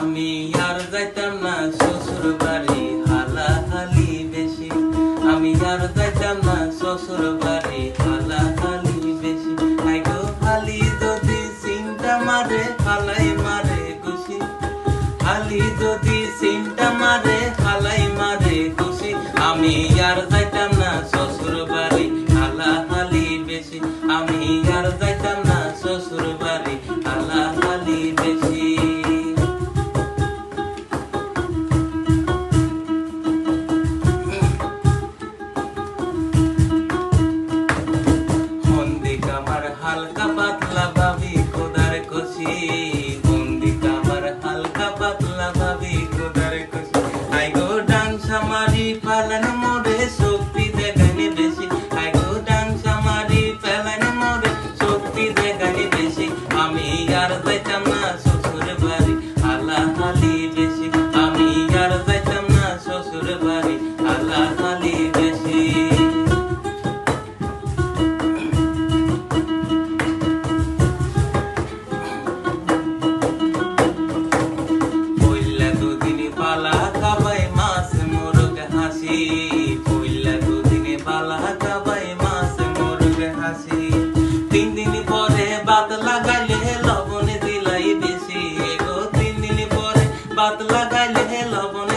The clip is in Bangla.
আমি আর যাইতাম না শ্বশুর বাড়ি হালাহালি বেশি। আমি আর যাইতাম না শ্বশুর বাড়ি হালাহালি বেশি। আইগো হালি যদি চিন্তা মারে, হালাই মারে খুশি। হালি যদি হালকা পাতলা ভাবি, খোদার খুশি। বন্দি আমার হালকা পাতলা ভাবি, খোদার খুশি। আই গো ডান্স আমারি পালন মোরে হাত লাগাইলে লবণ